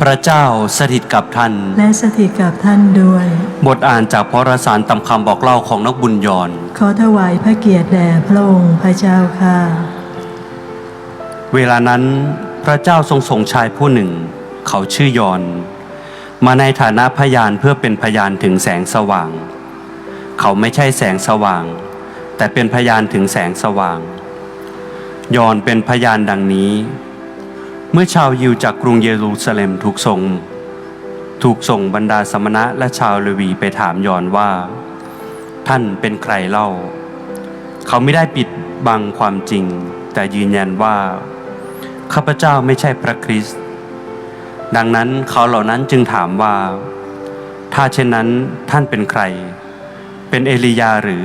พระเจ้าสถิตกับท่าน และสถิตกับท่านด้วย บทอ่านจากพระสารตำคำบอกเล่าของนักบุญยอนขอถวายพระเกียรติแด่พระองค์พระเจ้าค่ะ เวลานั้นพระเจ้าทรงส่งชายผู้หนึ่ง เขาชื่อยอน มาในฐานะพยานเพื่อเป็นพยานถึงแสงสว่าง เขาไม่ใช่แสงสว่าง แต่เป็นพยานถึงแสงสว่าง ยอนเป็นพยานดังนี้ เมื่อชาวยิวจากกรุงเยรูซาเล็มถูกส่ง ถูกส่งบรรดาสมณะและชาวเลวีไปถามยอนว่า ท่านเป็นใครเล่า เขาไม่ได้ปิดบังความจริง แต่ยืนยันว่า ข้าพเจ้าไม่ใช่พระคริสต์ดังนั้นเขาเหล่านั้นจึงถามว่า ถ้าเช่นนั้นท่านเป็นใคร เป็นเอลียาหรือ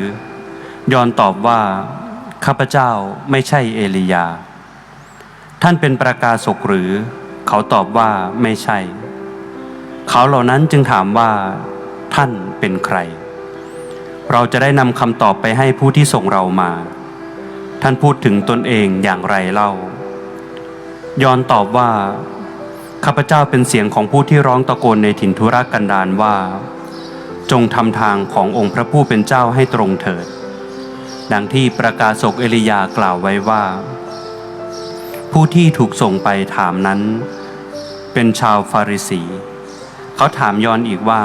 ยอนตอบว่า ข้าพเจ้าไม่ใช่เอลียา ท่านเป็นประกาศกหรือ เขาตอบว่าไม่ใช่ เขาเหล่านั้นจึงถามว่า ท่านเป็นใคร เราจะได้นำคำตอบไปให้ผู้ที่ส่งเรามา ท่านพูดถึงตนเองอย่างไรเล่า ยอนตอบว่า ข้าพเจ้าเป็นเสียงของผู้ที่ร้องตะโกนในถิ่นทุรกันดารว่า จงทำทางขององค์พระผู้เป็นเจ้าให้ตรงเถิด ดังที่ประกาศกเอลียากล่าวไว้ว่า ผู้ที่ถูกส่งไปถามนั้น เป็นชาวฟาริสี เขาถามยอนอีกว่า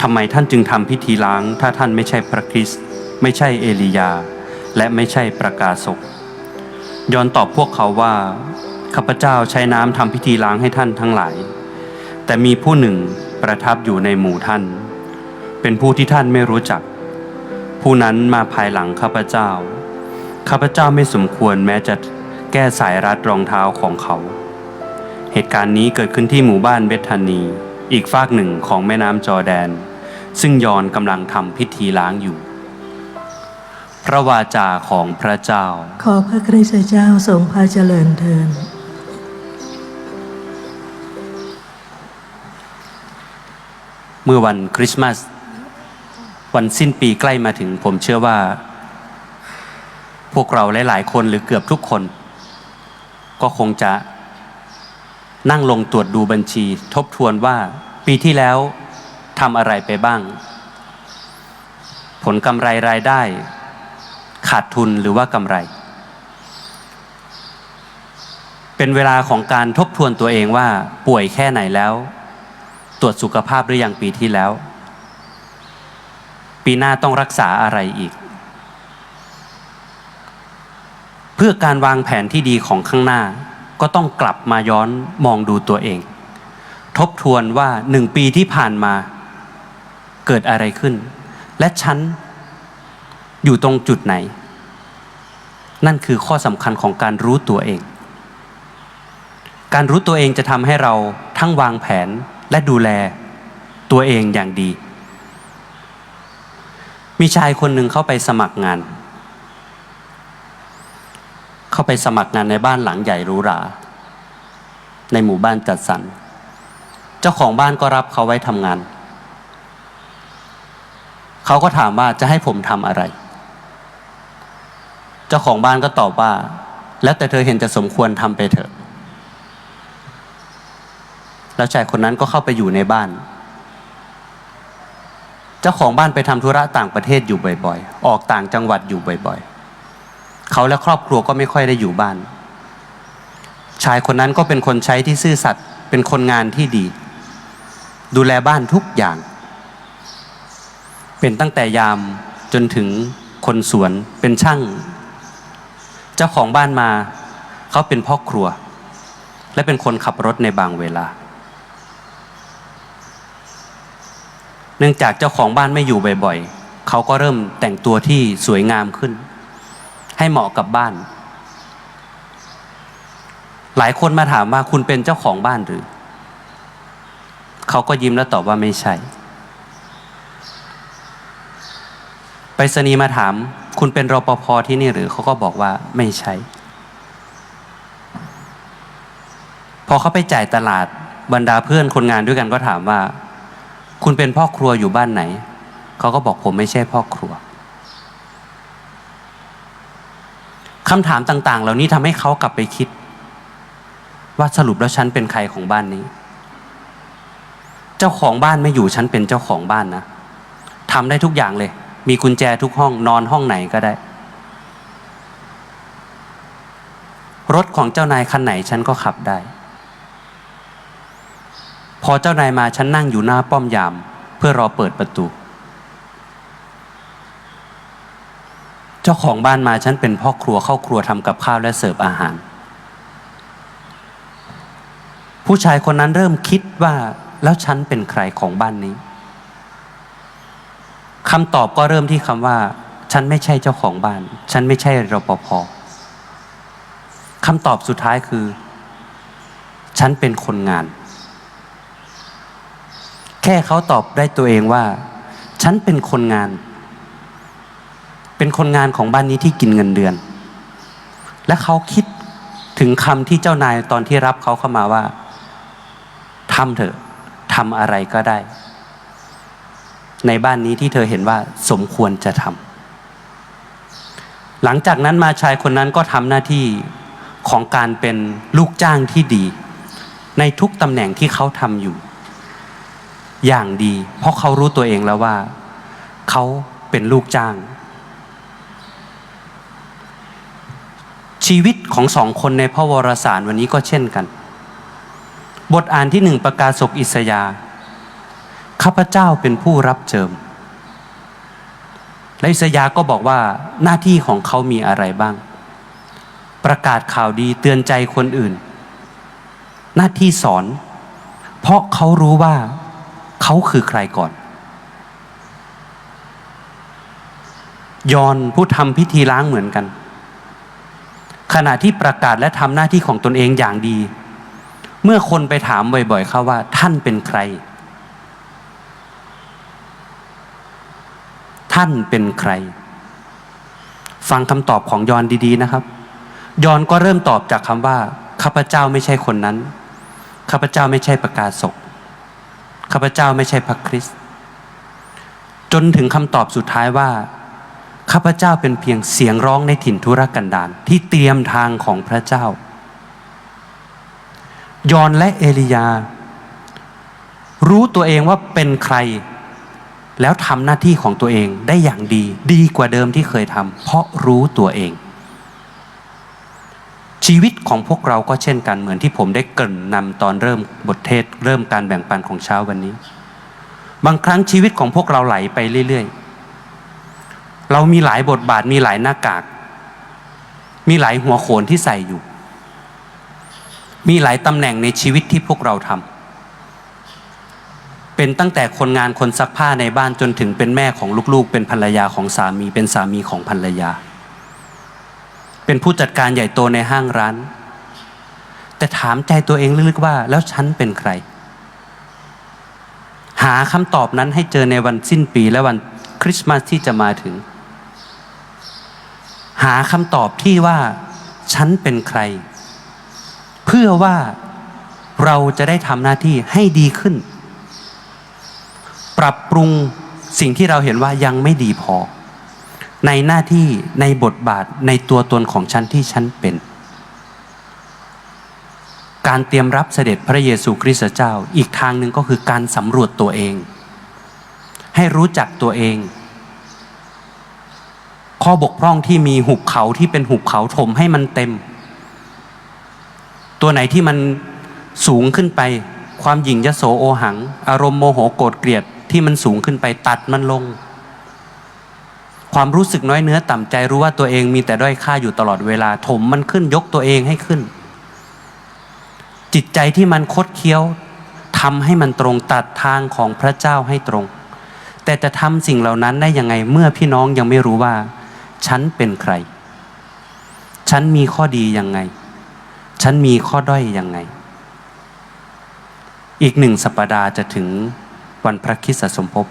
ทำไมท่านจึงทำพิธีล้าง ถ้าท่านไม่ใช่พระคริสต์ไม่ใช่เอลียา และไม่ใช่ประกาศกยอนตอบพวกเขาว่าข้าพเจ้าใช้น้ำทำพิธีล้างให้ท่านทั้งหลาย แต่มีผู้หนึ่งประทับอยู่ในหมู่ท่าน เป็นผู้ที่ท่านไม่รู้จัก ผู้นั้นมาภายหลังข้าพเจ้า ข้าพเจ้าไม่สมควรแม้จะ แก้สายรัดรองเท้าของเขา เหตุการณ์นี้เกิดขึ้นที่หมู่บ้านเบธานี อีกฝากหนึ่งของแม่น้ำจอร์แดน ซึ่งยอนกำลังทำพิธีล้างอยู่ พระวาจาของพระเจ้า ขอพระคริสต์เจ้าทรงพระเจริญเทินเมื่อวันคริสต์มาสวันสิ้นปีใกล้มาถึงผมเชื่อว่า พวกเราหลายๆคนหรือเกือบทุกคน ก็คงจะนั่งลงตรวจดูบัญชี ทบทวนว่าปีที่แล้วทำอะไรไปบ้าง ผลกำไรรายได้ ขาดทุนหรือว่ากำไร เป็นเวลาของการทบทวนตัวเองว่าป่วยแค่ไหนแล้ว ตรวจสุขภาพหรือยังปีที่แล้ว ปีหน้าต้องรักษาอะไรอีก เพื่อการวางแผนที่ดีของข้างหน้า ก็ต้องกลับมาย้อนมองดูตัวเอง ทบทวนว่าหนึ่งปีที่ผ่านมา เกิดอะไรขึ้น และฉันอยู่ตรงจุดไหน นั่นคือข้อสำคัญของการรู้ตัวเอง การรู้ตัวเองจะทำให้เราทั้งวางแผนและดูแลตัวเองอย่างดี มีชายคนหนึ่งเข้าไปสมัครงาน เข้าไปสมัครงานในบ้านหลังใหญ่หรูหราในหมู่บ้านจัดสรร เจ้าของบ้านก็รับเขาไว้ทำงาน เขาก็ถามว่าจะให้ผมทำอะไร เจ้าของบ้านก็ตอบว่า แล้วแต่เธอเห็นจะสมควรทำไปเถอะ แล้วชายคนนั้นก็เข้าไปอยู่ในบ้าน เจ้าของบ้านไปทำธุระต่างประเทศอยู่บ่อย ๆ ออกต่างจังหวัดอยู่บ่อย ๆ เขาและครอบครัวก็ไม่ค่อยได้อยู่บ้าน ชายคนนั้นก็เป็นคนใช้ที่ซื่อสัตย์เป็นคนงานที่ดี ดูแลบ้านทุกอย่าง เป็นตั้งแต่ยามจนถึงคนสวนเป็นช่าง เจ้าของบ้านมา เขาเป็นพ่อครัว และเป็นคนขับรถในบางเวลา เนื่องจากเจ้าของบ้านไม่อยู่บ่อยๆเขาก็เริ่มแต่งตัวที่สวยงามขึ้น ให้เหมาะกับบ้าน หลายคนมาถามว่าคุณเป็นเจ้าของบ้านหรือ เขาก็ยิ้มแล้วตอบว่าไม่ใช่ ไปรษณีย์มาถาม คุณเป็นรปภที่นี่หรือเขาก็บอกว่าไม่ใช่ พอเขาไปจ่ายตลาดบรรดาเพื่อนคนงานด้วยกันก็ถามว่า คุณเป็นพ่อครัวอยู่บ้านไหน เขาก็บอกผมไม่ใช่พ่อครัว คำถามต่าง ๆ เหล่านี้ทำให้เขากลับไปคิด ว่าสรุปแล้วฉันเป็นใครของบ้านนี้ เจ้าของบ้านไม่อยู่ฉันเป็นเจ้าของบ้านนะทำได้ทุกอย่างเลย มีกุญแจทุกห้องนอนห้องไหนก็ได้ รถของเจ้านายคันไหนฉันก็ขับได้ พอเจ้านายมาฉันนั่งอยู่หน้าป้อมยาม เพื่อรอเปิดประตู เจ้าของบ้านมาฉันเป็นพ่อครัวเข้าครัวทำกับข้าวและเสิร์ฟอาหาร ผู้ชายคนนั้นเริ่มคิดว่าแล้วฉันเป็นใครของบ้านนี้คำตอบก็เริ่มที่คำว่า ฉันไม่ใช่เจ้าของบ้าน ฉันไม่ใช่รปภคำตอบสุดท้ายคือ ฉันเป็นคนงาน แค่เขาตอบได้ตัวเองว่า ฉันเป็นคนงาน เป็นคนงานของบ้านนี้ที่กินเงินเดือน และเขาคิดถึงคำที่เจ้านายตอนที่รับเขาเข้ามาว่าทำเถอะทำอะไรก็ได้ ในบ้านนี้ที่เธอเห็นว่าสมควรจะทำหลังจากนั้นมาชายคนนั้นก็ทำหน้าที่ของการเป็นลูกจ้างที่ดี ในทุกตำแหน่งที่เขาทำอยู่ อย่างดี เพราะเขารู้ตัวเองแล้วว่า เขาเป็นลูกจ้าง ชีวิตของสองคนในพระวรสารวันนี้ก็เช่นกัน บทอ่านที่หนึ่งประกาศศกอิสยา ข้าพเจ้าเป็นผู้รับเจิม และอิสยาก็บอกว่าหน้าที่ของเขามีอะไรบ้าง ประกาศข่าวดีเตือนใจคนอื่น หน้าที่สอน เพราะเขารู้ว่าเขาคือใครก่อน ยอนผู้ทำพิธีล้างเหมือนกัน ขณะที่ประกาศและทำหน้าที่ของตนเองอย่างดี เมื่อคนไปถามบ่อยๆเขาว่า ท่านเป็นใคร ท่านเป็นใคร ฟังคำตอบของยอนดีๆนะครับ ยอนก็เริ่มตอบจากคำว่าข้าพเจ้าไม่ใช่คนนั้นข้าพเจ้าไม่ใช่ประกาศกข้าพเจ้าไม่ใช่พระคริสต์จนถึงคำตอบสุดท้ายว่า ข้าพเจ้าเป็นเพียงเสียงร้องในถิ่นทุรกันดารที่เตรียมทางของพระเจ้า ยอนและเอลียา รู้ตัวเองว่าเป็นใคร แล้วทำหน้าที่ของตัวเองได้อย่างดี ดีกว่าเดิมที่เคยทำเพราะรู้ตัวเอง ชีวิตของพวกเราก็เช่นกันเหมือนที่ผมได้เกริ่นนำตอนเริ่มบทเทศ เริ่มการแบ่งปันของเช้าวันนี้ บางครั้งชีวิตของพวกเราไหลไปเรื่อยๆ เรามีหลายบทบาทมีหลายหน้ากาก มีหลายหัวโขนที่ใส่อยู่ มีหลายตำแหน่งในชีวิตที่พวกเราทำเป็นตั้งแต่คนงานคนซักผ้าในบ้านจนถึงเป็นแม่ของลูกๆ เป็นภรรยาของสามีเป็นสามีของภรรยา เป็นผู้จัดการใหญ่โตในห้างร้าน แต่ถามใจตัวเองลึกๆว่า แล้วฉันเป็นใคร หาคำตอบนั้นให้เจอในวันสิ้นปีและวันคริสต์มาสที่จะมาถึง หาคำตอบที่ว่า ฉันเป็นใคร เพื่อว่าเราจะได้ทำหน้าที่ให้ดีขึ้น ปรับปรุงสิ่งที่เราเห็นว่ายังไม่ดีพอ ในหน้าที่ในบทบาทในตัวตนของฉันที่ฉันเป็น การเตรียมรับเสด็จพระเยซูคริสต์เจ้าอีกทางหนึ่งก็คือการสำรวจตัวเอง ให้รู้จักตัวเอง ข้อบกพร่องที่มีหุบเขาที่เป็นหุบเขาถมให้มันเต็ม ตัวไหนที่มันสูงขึ้นไป ความหยิ่งยโสโอหัง อารมณ์โมโหโกรธเกลียดที่มันสูงขึ้นไปตัดมันลง ความรู้สึกน้อยเนื้อต่ำใจรู้ว่าตัวเองมีแต่ด้อยค่าอยู่ตลอดเวลาถมมันขึ้นยกตัวเองให้ขึ้น จิตใจที่มันคดเคี้ยวทำให้มันตรงตัดทางของพระเจ้าให้ตรง แต่จะทำสิ่งเหล่านั้นได้ยังไงเมื่อพี่น้องยังไม่รู้ว่า ฉันเป็นใคร ฉันมีข้อดียังไง ฉันมีข้อด้อยยังไง อีกหนึ่งสัปดาห์จะถึงวันพระคริสสมภพ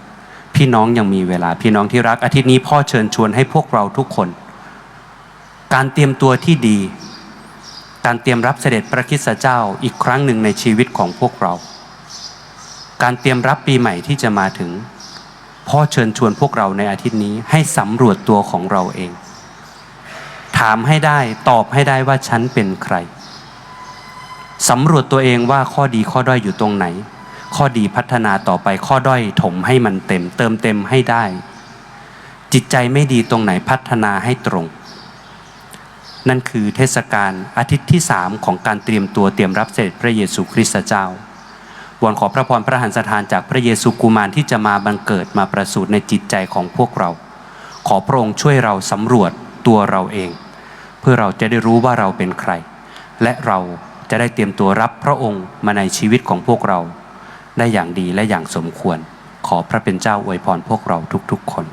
พี่น้องยังมีเวลาพี่น้องที่รักอาทิตย์นี้พ่อเชิญชวนให้พวกเราทุกคน การเตรียมตัวที่ดี การเตรียมรับเสด็จพระคริสเจ้าอีกครั้งหนึ่งในชีวิตของพวกเรา การเตรียมรับปีใหม่ที่จะมาถึง พ่อเชิญชวนพวกเราในอาทิตย์นี้ให้สำรวจตัวของเราเอง ถามให้ได้ตอบให้ได้ว่าฉันเป็นใครสำรวจตัวเองว่าข้อดีข้อด้อยอยู่ตรงไหน ข้อดีพัฒนาต่อไปข้อด้อยถมให้มันเต็ม เติมเต็มให้ได้ จิตใจไม่ดีตรงไหนพัฒนาให้ตรง นั่นคือเทศกาลอาทิตย์ที่สามของการเตรียมตัวเตรียมรับเสด็จพระเยซูคริสต์เจ้า วอนขอพระพรพระหันสถานจากพระเยซูกุมารที่จะมาบังเกิดมาประสูติในจิตใจของพวกเรา ขอพระองค์ช่วยเราสำรวจตัวเราเอง เพื่อเราจะได้รู้ว่าเราเป็นใคร และเราจะได้เตรียมตัวรับพระองค์มาในชีวิตของพวกเรา ได้อย่างดีและอย่างสมควร ขอพระเป็นเจ้าอวยพรพวกเราทุกๆคน